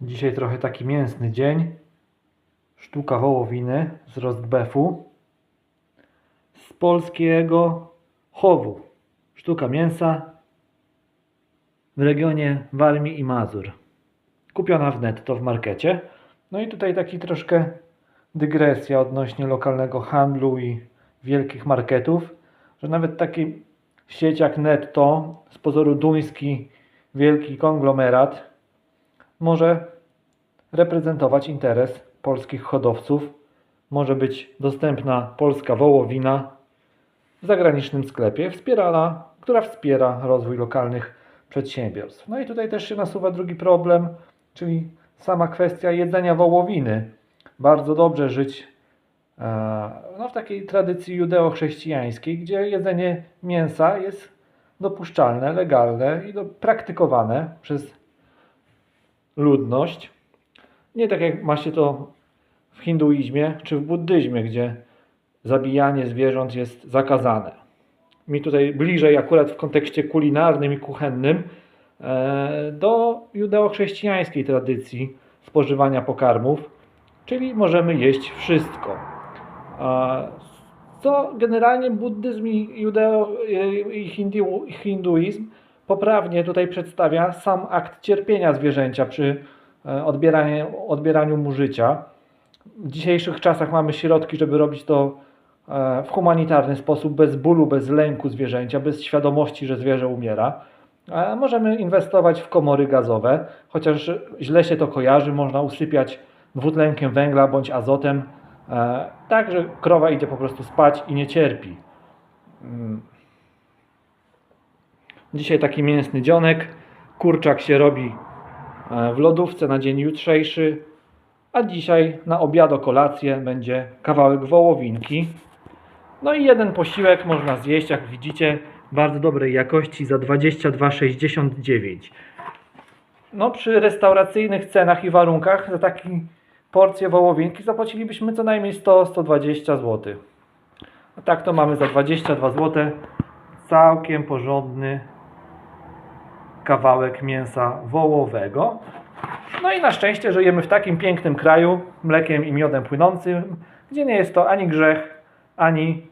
Dzisiaj trochę taki mięsny dzień. Sztuka wołowiny z rostbefu. Z polskiego chowu. Sztuka mięsa w regionie Warmii i Mazur. Kupiona w netto w markecie. No i tutaj taki troszkę dygresja odnośnie lokalnego handlu i wielkich marketów, że nawet taki sieć jak netto, z pozoru duński wielki konglomerat, może reprezentować interes polskich hodowców. Może być dostępna polska wołowina w zagranicznym sklepie, wspierana, która wspiera rozwój lokalnych przedsiębiorstw. No i tutaj też się nasuwa drugi problem, czyli sama kwestia jedzenia wołowiny. Bardzo dobrze żyć e, no, w takiej tradycji judeo-chrześcijańskiej, gdzie jedzenie mięsa jest dopuszczalne, legalne i do, praktykowane przez ludność. Nie tak jak ma się to w hinduizmie czy w buddyzmie, gdzie zabijanie zwierząt jest zakazane. Mi tutaj bliżej akurat w kontekście kulinarnym i kuchennym e, do judeo-chrześcijańskiej tradycji spożywania pokarmów, czyli możemy jeść wszystko. Co generalnie buddyzm i judeo i hindu, hinduizm poprawnie tutaj przedstawia sam akt cierpienia zwierzęcia przy e, odbieraniu, odbieraniu mu życia. W dzisiejszych czasach mamy środki, żeby robić to e, w humanitarny sposób, bez bólu, bez lęku zwierzęcia, bez świadomości, że zwierzę umiera. Możemy inwestować w komory gazowe, chociaż źle się to kojarzy, można usypiać dwutlenkiem węgla bądź azotem, e, tak że krowa idzie po prostu spać i nie cierpi. Dzisiaj taki mięsny dzionek, kurczak się robi e, w lodówce na dzień jutrzejszy, a dzisiaj na obiad o kolację będzie kawałek wołowinki. No i jeden posiłek można zjeść, jak widzicie, bardzo dobrej jakości za 22,69. No przy restauracyjnych cenach i warunkach za taką porcję wołowinki zapłacilibyśmy co najmniej 100-120 zł. A tak to mamy za 22 zł całkiem porządny kawałek mięsa wołowego. No i na szczęście żyjemy w takim pięknym kraju, mlekiem i miodem płynącym, gdzie nie jest to ani grzech, ani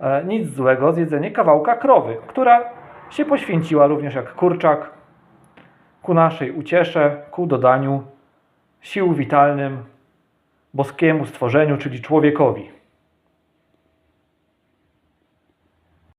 e, nic złego zjedzenie kawałka krowy, która się poświęciła również jak kurczak ku naszej uciesze, ku dodaniu sił witalnym boskiemu stworzeniu, czyli człowiekowi.